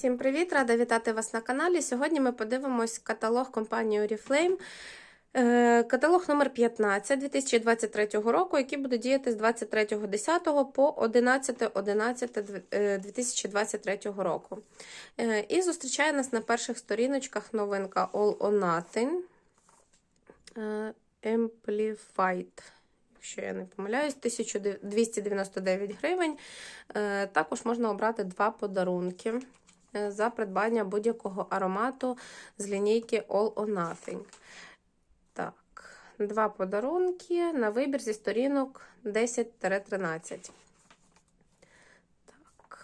Всім привіт! Рада вітати вас на каналі. Сьогодні ми подивимось каталог компанії Oriflame. Е, Каталог номер 15 2023 року, який буде діяти з 23.10 по 11.11.2023 року. Е, І зустрічає нас на перших сторіночках новинка All or Nothing е, Amplified. Якщо я не помиляюсь, 1299 гривень. Також можна обрати два подарунки за придбання будь-якого аромату з лінійки All or Nothing. Так, два подарунки на вибір зі сторінок 10-13. Так,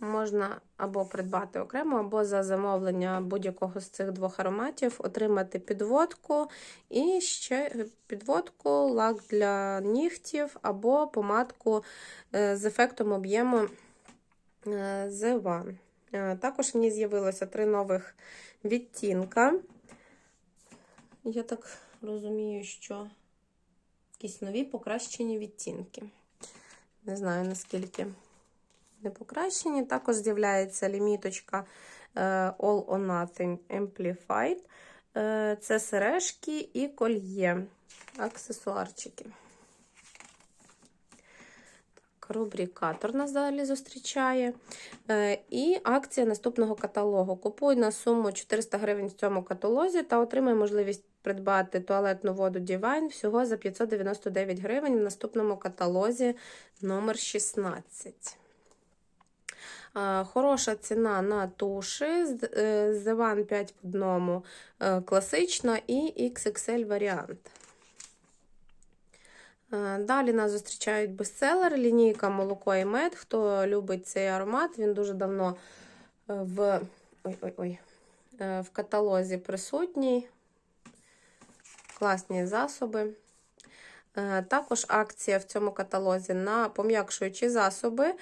можна або придбати окремо, або за замовлення будь-якого з цих двох ароматів отримати підводку і ще підводку, лак для нігтів, або помадку е, з ефектом об'єму е, The One. Е, Також ній з'явилося три нових відтінка. Я так розумію, що якісь нові покращені відтінки. Не знаю, наскільки не покращені. Також з'являється ліміточка е, All or Nothing Amplified. Е, Це сережки і кольє, аксесуарчики. Так, Рубрикатор нас далі зустрічає. Е, І акція наступного каталогу. Купуй на суму 400 гривень в цьому каталозі та отримай можливість придбати туалетну воду Divine всього за 599 гривень в наступному каталозі номер 16. Е, Хороша ціна на туші з е, One 5 в одному е, класична і XXL варіант. Е, Далі нас зустрічають бестселери, лінійка молоко і мед. Хто любить цей аромат, він дуже давно е, в, ой-ой-ой, е, в каталозі присутній. Класні засоби. Також акція в цьому каталозі на пом'якшуючі засоби.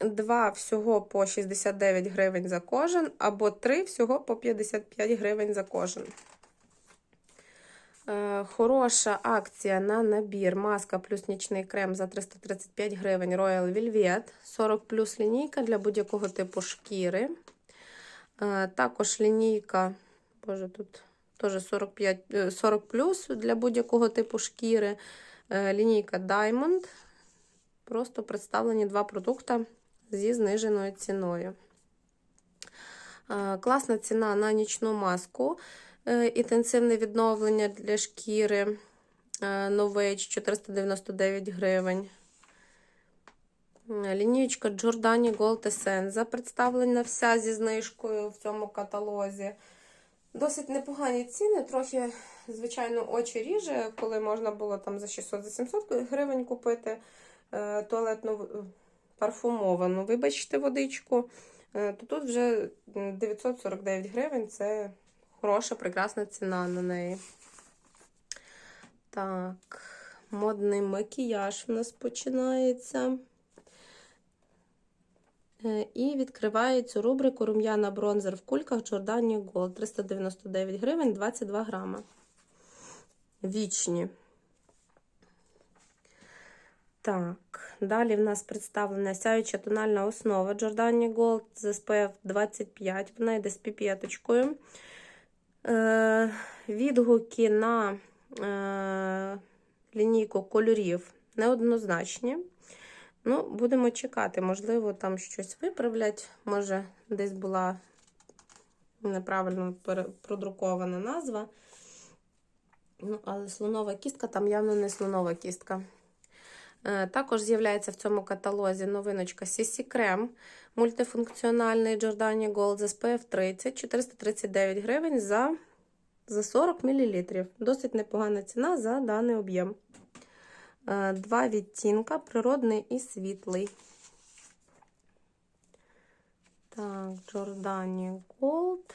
Два всього по 69 гривень за кожен, або три всього по 55 гривень за кожен. Е, Хороша акція на набір маска плюс нічний крем за 335 гривень Royal Velvet. 40 плюс лінійка для будь-якого типу шкіри. Е, Також лінійка, боже, тут теж 45, е, 40 плюс для будь-якого типу шкіри. Е, Лінійка Diamond. Просто представлені два продукти зі зниженою ціною. Е, Класна ціна на нічну маску. Е, Інтенсивне відновлення для шкіри. е, 499 гривень. Е, Лінієчка Giordani Gold Essenza представлена вся зі знижкою в цьому каталозі. Досить непогані ціни, трохи, звичайно, очі ріже, коли можна було там за 600-700 гривень купити туалетну парфумовану, вибачте, водичку, то тут вже 949 гривень це хороша, прекрасна ціна на неї. Так, модний макіяж у нас починається. Е, І відкриває цю рубрику рум'яна бронзер в кульках Giordani Gold 399 гривень 22 грама. Вічні. Так, далі в нас представлена сяюча тональна основа Giordani Gold з SPF 25. Вона йде з піпеточкою. Е, відгуки на е, лінійку кольорів неоднозначні. Ну, будемо чекати, можливо, там щось виправлять. Може, десь була неправильно продрукована назва. Ну, але слонова кістка там явно не слонова кістка. Е, Також з'являється в цьому каталозі новиночка CC Крем мультифункціональний Giordani Gold з SPF 30 439 гривень за, за 40 мл. Досить непогана ціна за даний об'єм. Е, Два відтінка природний і світлий. Так, Giordani Gold.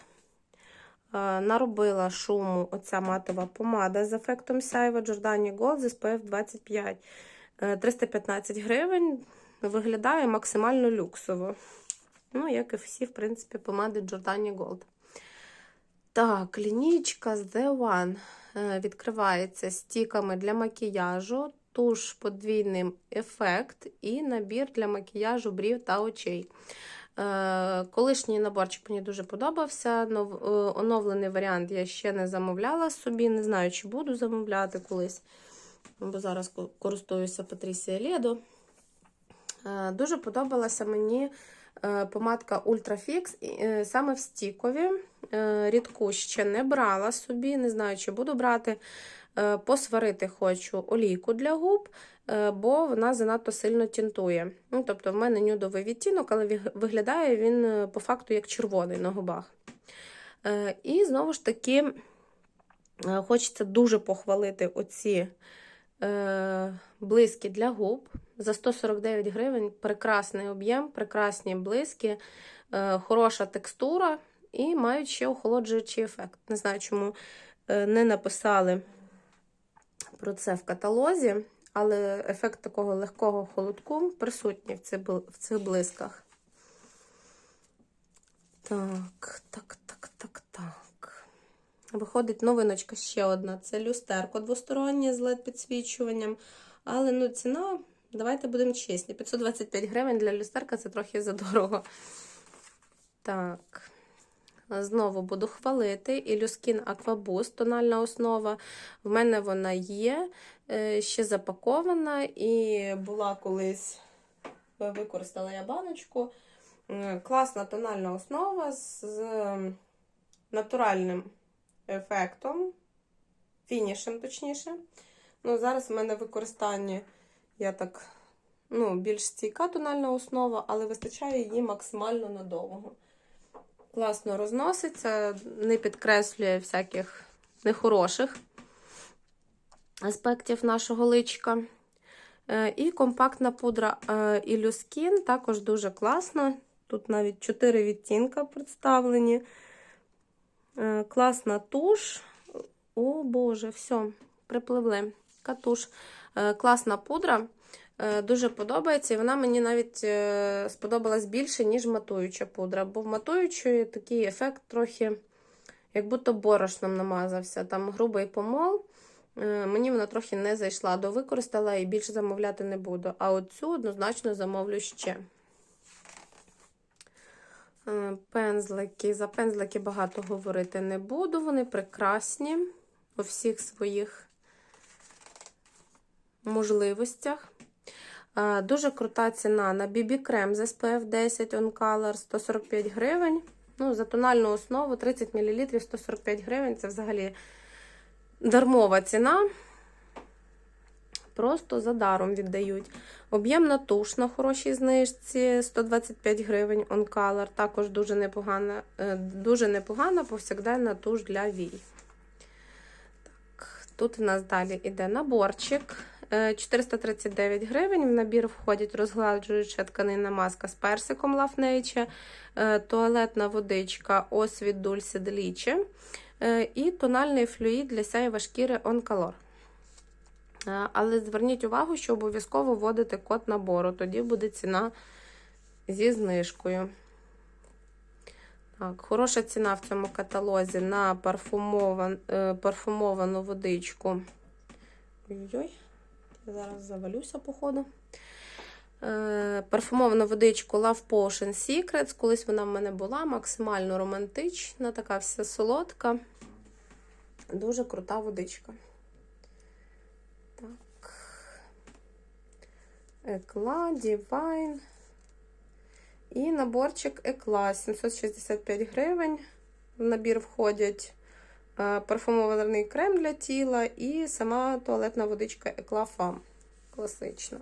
Е, Наробила шуму оця матова помада з ефектом сяйва Giordani Gold з SPF 25. Е, 315 гривень. Виглядає максимально люксово. Ну, як і всі, в принципі, помади Giordani Gold. Так, лінійка з The One е, відкривається стіками для макіяжу, туш подвійний ефект і набір для макіяжу брів та очей. Е, Колишній наборчик мені дуже подобався. Е, оновлений варіант я ще не замовляла собі. Не знаю, чи буду замовляти колись, бо зараз користуюся Патрісія Ледо. Е, Дуже подобалася мені е, помадка Ultrafix і, е, саме в стікові. Рідку ще не брала собі, не знаю, чи буду брати. Посварити хочу олійку для губ, бо вона занадто сильно тінтує. Ну, тобто, в мене нюдовий відтінок, але виглядає він по факту як червоний на губах. І знову ж таки, хочеться дуже похвалити оці блиски для губ. За 149 гривень прекрасний об'єм, прекрасні блиски, е, хороша текстура і мають ще охолоджуючий ефект. Не знаю, чому е, не написали про це в каталозі, але ефект такого легкого холодку присутній в цих, блисках. Так, так, так, так, так. Виходить новиночка ще одна. Це люстерко двостороннє з led підсвічуванням. Але ну, ціна, давайте будемо чесні. 525 гривень для люстерка це трохи задорого. Так. Знову буду хвалити. Ілюскін Aquaboost, тональна основа. В мене вона є, е, ще запакована і була колись, е, використала я баночку. Класна тональна основа з натуральним ефектом, фінішем, точніше. Ну, Зараз в мене використання, я так, ну, більш стійка тональна основа, але вистачає її максимально надовго. Класно розноситься, не підкреслює всяких нехороших аспектів нашого личка. Е, І компактна пудра Illuskin також дуже класна. Тут навіть 4 відтінка представлені. Е, Класна туш. О, Боже, все, припливли. Катуш. Е, Класна пудра. Е, Дуже подобається, і вона мені навіть е, сподобалась більше, ніж матуюча пудра. Бо в матуючої такий ефект трохи, як будто борошном намазався. Там грубий помол. Мені вона трохи не зайшла, до використала і більше замовляти не буду. А оцю однозначно замовлю ще. Пензлики. За пензлики багато говорити не буду. Вони прекрасні у всіх своїх можливостях. Дуже крута ціна на BB крем з SPF 10 On Color 145 гривень. Ну, За тональну основу 30 мл 145 гривень. Це взагалі дармова ціна. Просто за даром віддають. Об'ємна туш на хорошій знижці 125 гривень On Color. Також дуже непогана, е, дуже непогана повсякденна туш для вій. Так, тут в нас далі йде наборчик. Е, 439 гривень. В набір входять розгладжуюча тканинна маска з персиком Love Nature, е, туалетна водичка Osvit Dulce Delice е, і тональний флюїд для сяєва шкіри Color. Е, Але зверніть увагу, що обов'язково вводити код набору, тоді буде ціна зі знижкою. Так, Хороша ціна в цьому каталозі на парфумован, е, парфумовану водичку. Ой-ой, зараз завалюся, походу. Е, парфумовану водичку Love Potion Secrets. Колись вона в мене була максимально романтична, така вся солодка. Дуже крута водичка. Так. Екла, Divine. І наборчик Екла 765 гривень. В набір входять парфумований крем для тіла і сама туалетна водичка Екла Фам. Класична.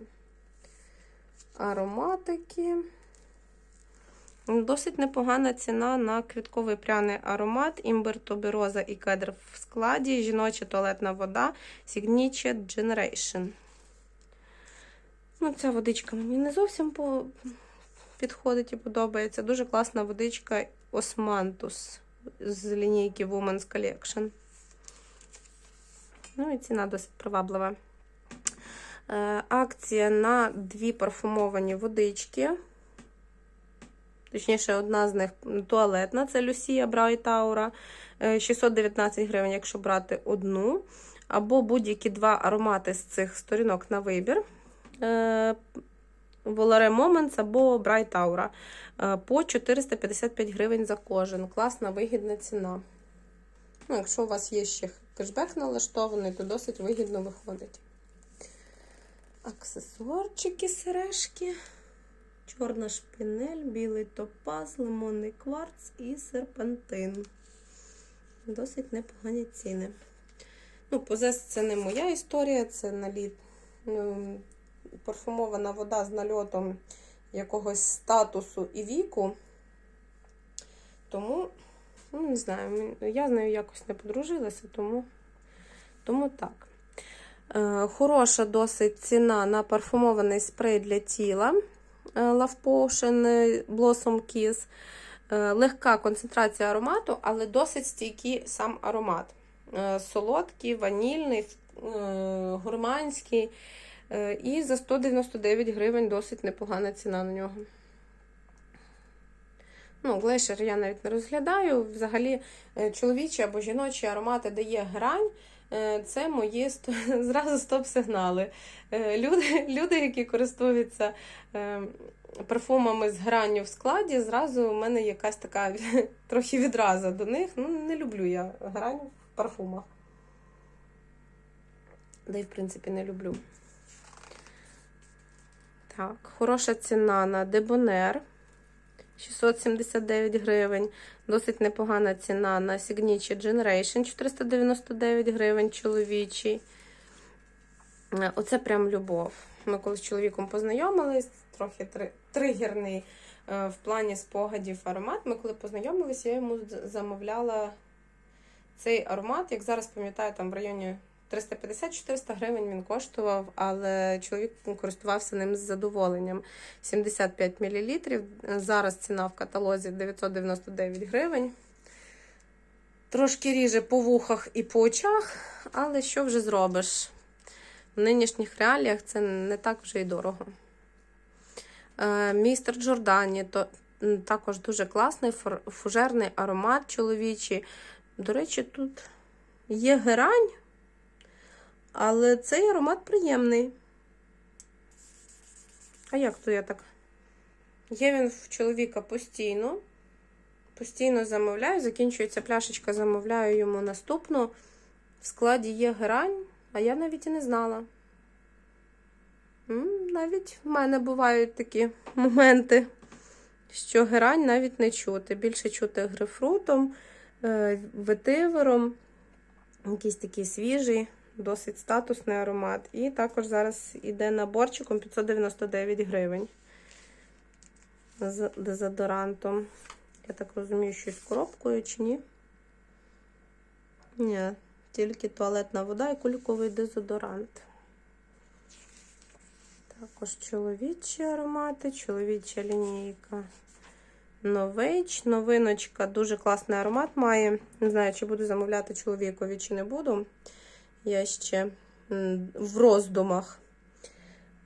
Ароматики. Досить непогана ціна на квітковий пряний аромат, імбир, тубероза і кедр в складі, жіноча туалетна вода Signature Generation. Ну, ця водичка мені не зовсім по... підходить і подобається. Дуже класна водичка Osmanthus з лінійки Women's Collection. Ну і ціна досить приваблива. Е, Акція на дві парфумовані водички. Точніше, одна з них туалетна, це Люсія Брайтаура. 619 гривень, якщо брати одну. Або будь-які два аромати з цих сторінок на вибір. Volare Moments або Bright Aura е, по 455 гривень за кожен. Класна, вигідна ціна. Ну, якщо у вас є ще кешбек налаштований, то досить вигідно виходить. Аксесуарчики, сережки, чорна шпінель, білий топаз, лимонний кварц і серпантин. Досить непогані ціни. Ну, позес це не моя історія, це наліт. Парфумована вода з нальотом якогось статусу і віку. Тому, ну, не знаю, я з нею якось не подружилася, тому, тому так. Е, Хороша досить ціна на парфумований спрей для тіла е, Love Potion е, Blossom Kiss. Легка концентрація аромату, але досить стійкий сам аромат. Солодкий, ванільний, гурманський. Е, І за 199 гривень досить непогана ціна на нього. Ну, глешер я навіть не розглядаю. Взагалі, е, чоловічі або жіночі аромати дає грань. Е, Це мої зразу стоп-сигнали. Люди, люди, які користуються парфумами з гранню в складі, зразу у мене якась така трохи відраза до них. Ну, не люблю я грань в парфумах. Да й, в принципі, не люблю. Так, хороша ціна на Дебонер. 679 гривень. Досить непогана ціна на Signature Generation 499 гривень чоловічий. Е, Оце прям любов. Ми коли з чоловіком познайомились, трохи тригерний е, в плані спогадів аромат. Ми коли познайомились, я йому замовляла цей аромат. Як зараз пам'ятаю, там в районі 350-400 гривень він коштував, але чоловік користувався ним з задоволенням. 75 мл. Зараз ціна в каталозі 999 гривень. Трошки ріже по вухах і по очах, але що вже зробиш? В нинішніх реаліях це не так вже й дорого. Е, Містер Джордані то також дуже класний фужерний аромат чоловічий. До речі, тут є герань, але цей аромат приємний. А як то я так? Є він в чоловіка постійно. Постійно замовляю, закінчується пляшечка, замовляю йому наступну. В складі є герань, а я навіть і не знала. Навіть в мене бувають такі моменти, що герань навіть не чути. Більше чути грейпфрутом, е, ветивером. Якийсь такий свіжий, досить статусний аромат. І також зараз іде наборчиком 599 гривень з дезодорантом. Я так розумію, щось коробкою чи ні? Ні, тільки туалетна вода і кульковий дезодорант. Також чоловічі аромати, чоловіча лінійка. Нович, новиночка, дуже класний аромат має. Не знаю, чи буду замовляти чоловікові, чи не буду. Я ще в роздумах.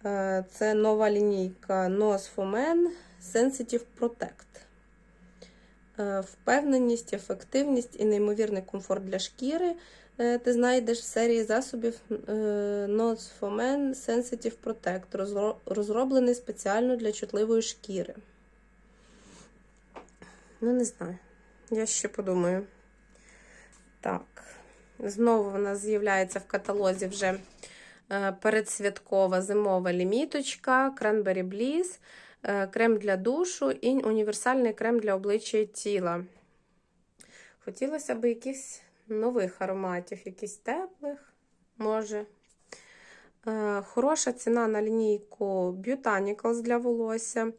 Е, Це нова лінійка Nose for Men Sensitive Protect. Е, Впевненість, ефективність і неймовірний комфорт для шкіри. е, Ти знайдеш в серії засобів Nose for Men Sensitive Protect, розроблений спеціально для чутливої шкіри. Ну, не знаю. Я ще подумаю. Так. Знову в нас з'являється в каталозі вже е, передсвяткова зимова ліміточка, Cranberry Bliss, е, крем для душу і універсальний крем для обличчя і тіла. Хотілося б якихось нових ароматів, якихось теплих, може. Е, Хороша ціна на лінійку Botanicals для волосся.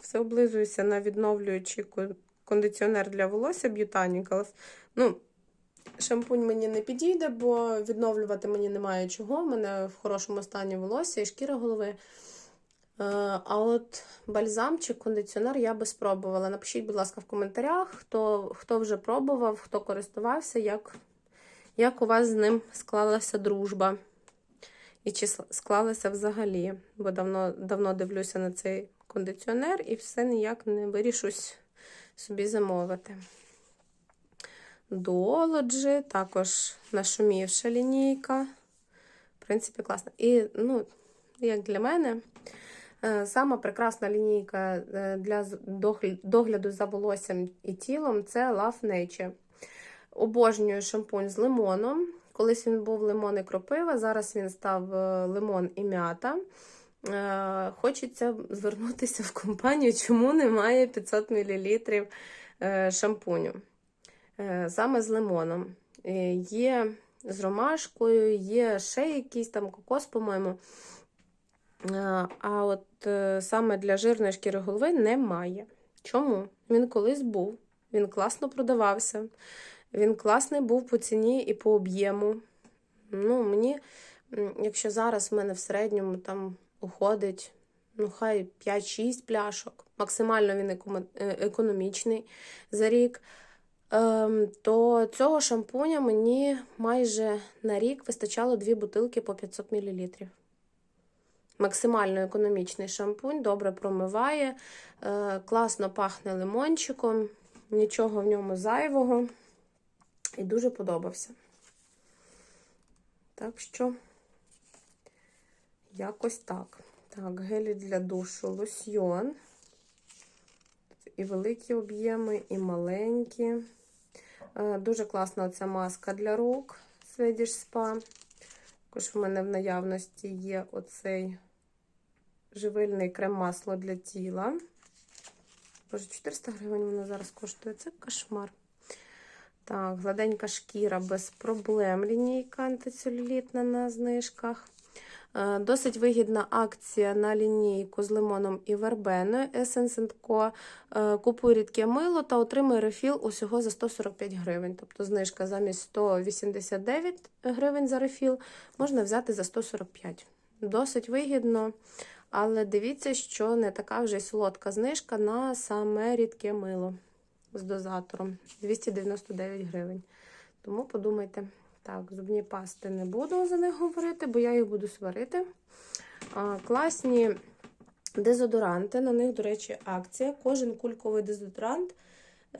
Все облизуюся на відновлюючий кондиціонер для волосся Botanicals. Ну, шампунь мені не підійде, бо відновлювати мені немає чого. У мене в хорошому стані волосся і шкіра голови. Е, А от бальзам чи кондиціонер я би спробувала. Напишіть, будь ласка, в коментарях, хто, хто вже пробував, хто користувався, як, як у вас з ним склалася дружба. І чи склалася взагалі, бо давно, давно дивлюся на цей кондиціонер і все ніяк не вирішусь собі замовити. Дуологі, також нашумівша лінійка. В принципі, класно. І, ну, як для мене. Е, Сама прекрасна лінійка е, для догляду за волоссям і тілом це Love Nature. Обожнюю шампунь з лимоном. Колись він був лимон і кропива, зараз він став е, лимон і м'ята. Е, Хочеться звернутися в компанію, чому немає 500 мл е, шампуню. Е, Саме з лимоном. Є з ромашкою, є ще якийсь там кокос, по-моєму. А от саме для жирної шкіри голови немає. Чому? Він колись був, він класно продавався, він класний був по ціні і по об'єму. Ну, мені, якщо зараз в мене в середньому там уходить, ну, хай 5-6 пляшок, максимально він е, економічний за рік, ем, то цього шампуня мені майже на рік вистачало дві бутилки по 500 мл. Максимально економічний шампунь, добре промиває, е, класно пахне лимончиком, нічого в ньому зайвого. І дуже подобався. Так що, якось так. Так, гелі для душу, лосьйон. І великі об'єми, і маленькі. Е, Дуже класна ця маска для рук Swedish Spa. Також в мене в наявності є оцей живильний крем-масло для тіла. Боже, 400 гривень воно зараз коштує. Це кошмар. Так, гладенька шкіра без проблем. Лінійка антицелюлітна на знижках. Е, Досить вигідна акція на лінійку з лимоном і вербеною Essence Co. Е, Купуй рідке мило та отримай рефіл усього за 145 гривень. Тобто знижка замість 189 гривень за рефіл можна взяти за 145. Досить вигідно, але дивіться, що не така вже й солодка знижка на саме рідке мило з дозатором 299 гривень. Тому подумайте. Так, зубні пасти не буду за них говорити, бо я їх буду сварити. А, класні дезодоранти. На них, до речі, акція. Кожен кульковий дезодорант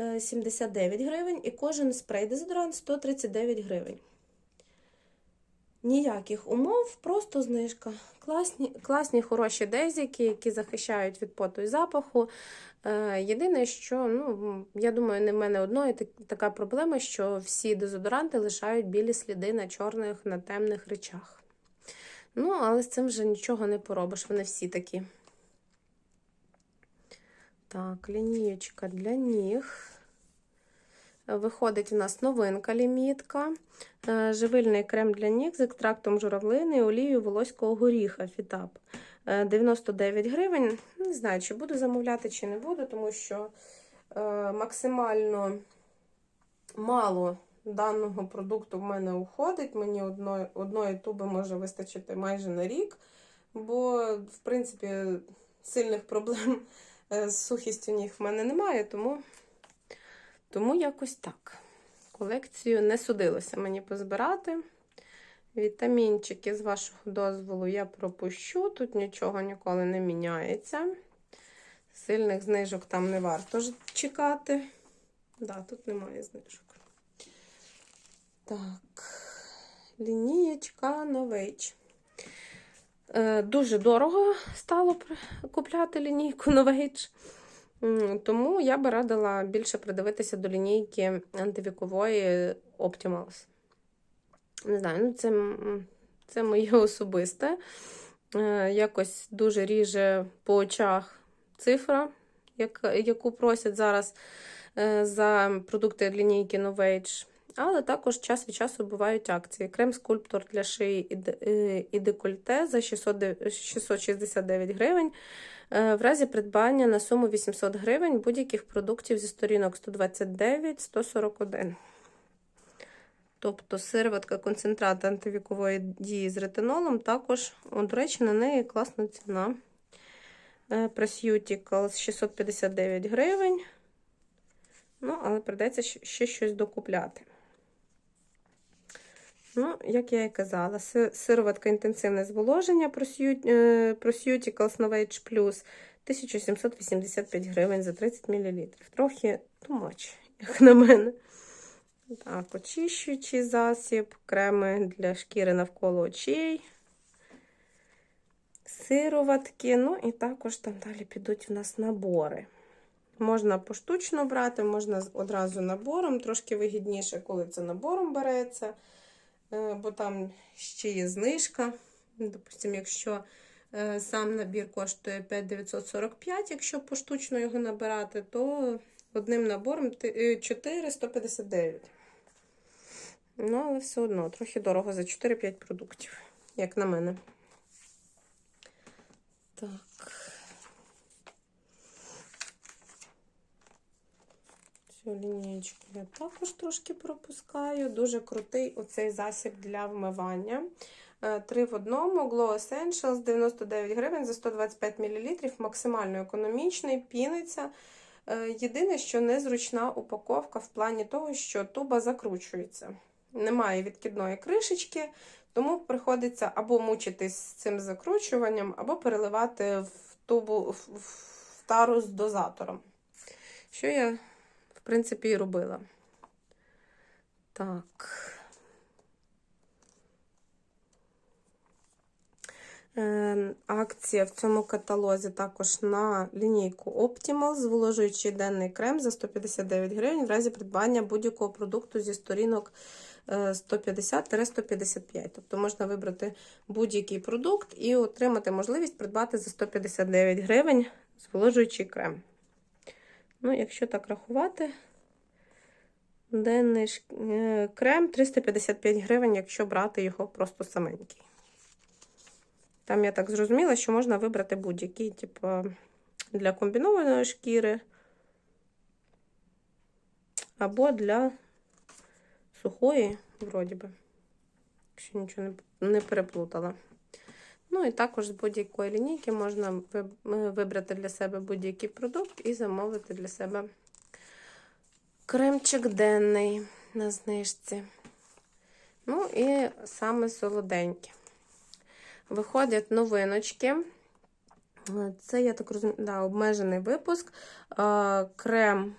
е, 79 гривень і кожен спрей-дезодорант 139 гривень. Ніяких умов, просто знижка. Класні, класні хороші дезіки, які захищають від поту і запаху. Е, Єдине, що ну, я думаю, не в мене одної так- така проблема, що всі дезодоранти лишають білі сліди на чорних, на темних речах. Ну, але з цим вже нічого не поробиш, вони всі такі. Так, лінієчка для ніг. Е, Виходить у нас новинка лімітка. Е, Живильний крем для ніг з екстрактом журавлини і олією волоського горіха Фітап. Е, 99 гривень. Не знаю, чи буду замовляти, чи не буду, тому що е, максимально мало даного продукту в мене уходить. Мені одної, одної туби може вистачити майже на рік, бо, в принципі, сильних проблем е, з сухістю ніг в мене немає, тому, тому якось так. Колекцію не судилося мені позбирати. Вітамінчики, з вашого дозволу, я пропущу. Тут нічого ніколи не міняється. Сильних знижок там не варто ж чекати. Да, тут немає знижок. Так, лінієчка Новейч. Дуже дорого стало купляти лінійку Новейч. Тому я би радила більше придивитися до лінійки антивікової Optimals. Не знаю, ну це, це моє особисте. Е, Якось дуже ріже по очах цифра, як, яку просять зараз е, за продукти лінійки Novage. Але також час від часу бувають акції. Крем-скульптор для шиї і, е, декольте за 600 669 гривень. Е, В разі придбання на суму 800 гривень будь-яких продуктів зі сторінок 129-141. Тобто сироватка концентрат антивікової дії з ретинолом. Також, до речі, на неї класна ціна. Е, 659 гривень. Ну, але придеться ще щось докупляти. Ну, як я і казала, сироватка інтенсивне зволоження Prosciuticals Novage Plus 1785 гривень за 30 мл. Трохи much, як на мене. Так, очищуючий засіб, креми для шкіри навколо очей. сироватки. Ну і також там далі підуть в нас набори. Можна поштучно брати, можна одразу набором. Трошки вигідніше, коли це набором береться, бо там ще є знижка. Допустимо, якщо е, сам набір коштує 5945, якщо поштучно його набирати, то одним набором ти- е, 4,159. Ну, але все одно, трохи дорого за 4-5 продуктів, як на мене. Так. Цю лінієчку я також трошки пропускаю. Дуже крутий оцей засіб для вмивання. Е, Три в одному. Glow Essentials 99 гривень за 125 мл. Максимально економічний, піниться. Е, Єдине, що незручна упаковка в плані того, що туба закручується. Немає відкидної кришечки, тому приходиться або мучитись з цим закручуванням, або переливати в тубу в, тару з дозатором. Що я, принципі, і робила. Так. Е, Акція в цьому каталозі також на лінійку Optimal, зволожуючий денний крем за 159 гривень в разі придбання будь-якого продукту зі сторінок е, 150-155. Тобто можна вибрати будь-який продукт і отримати можливість придбати за 159 гривень зволожуючий крем. Ну, якщо так рахувати, денний е, крем 355 гривень, якщо брати його просто саменький. Там я так зрозуміла, що можна вибрати будь-який, типу, для комбінованої шкіри або для сухої, вроді би, якщо нічого не переплутала. Ну і також з будь-якої лінійки можна е, вибрати для себе будь-який продукт і замовити для себе кремчик денний на знижці. Ну і саме солоденьке. Виходять новиночки. Це, я так розумію, да, обмежений випуск. Е, Крем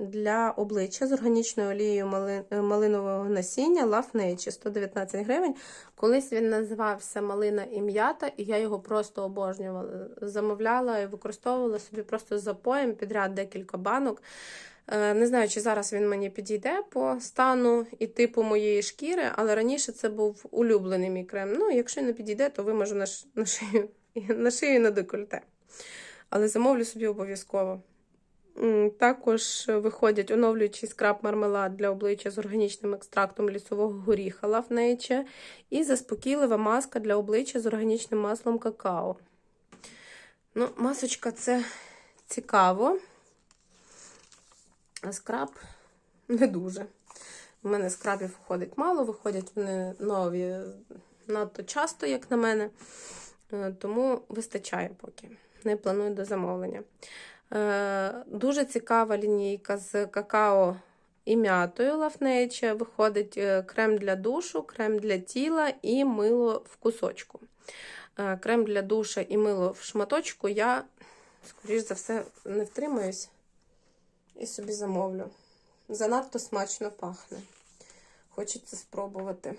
для обличчя з органічною олією мали- е, малинового насіння Love Nature 119 гривень. Колись він називався Малина і м'ята, і я його просто обожнювала. Замовляла і використовувала собі просто запоєм підряд декілька банок. Е, Не знаю, чи зараз він мені підійде по стану і типу моєї шкіри, але раніше це був улюблений мій крем. Ну, якщо не підійде, то виможу на, шию на шию на декольте. Але замовлю собі обов'язково. Також виходять оновлюючий скраб мармелад для обличчя з органічним екстрактом лісового горіха Love і заспокійлива маска для обличчя з органічним маслом какао. Ну, масочка це цікаво. А скраб не дуже. У мене скрабів виходить мало, виходять вони нові надто часто, як на мене. Е, Тому вистачає поки. Не планую до замовлення. Е, Дуже цікава лінійка з какао і м'ятою Love Виходить е, крем для душу, крем для тіла і мило в кусочку. Е, Крем для душа і мило в шматочку я, скоріш за все, не втримаюсь і собі замовлю. Занадто смачно пахне. Хочеться спробувати.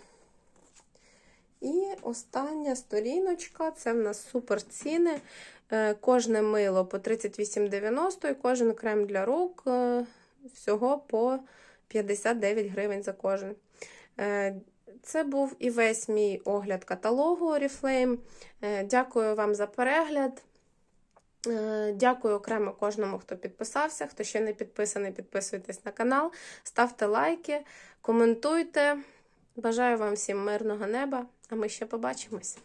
І остання сторіночка це в нас супер ціни. Е, Кожне мило по 38,90 і кожен крем для рук е, всього по 59 гривень за кожен. Е, Це був і весь мій огляд каталогу Oriflame. Дякую вам за перегляд. Дякую окремо кожному, хто підписався. Хто ще не підписаний, підписуйтесь на канал, ставте лайки, коментуйте. Бажаю вам всім мирного неба, а ми ще побачимось.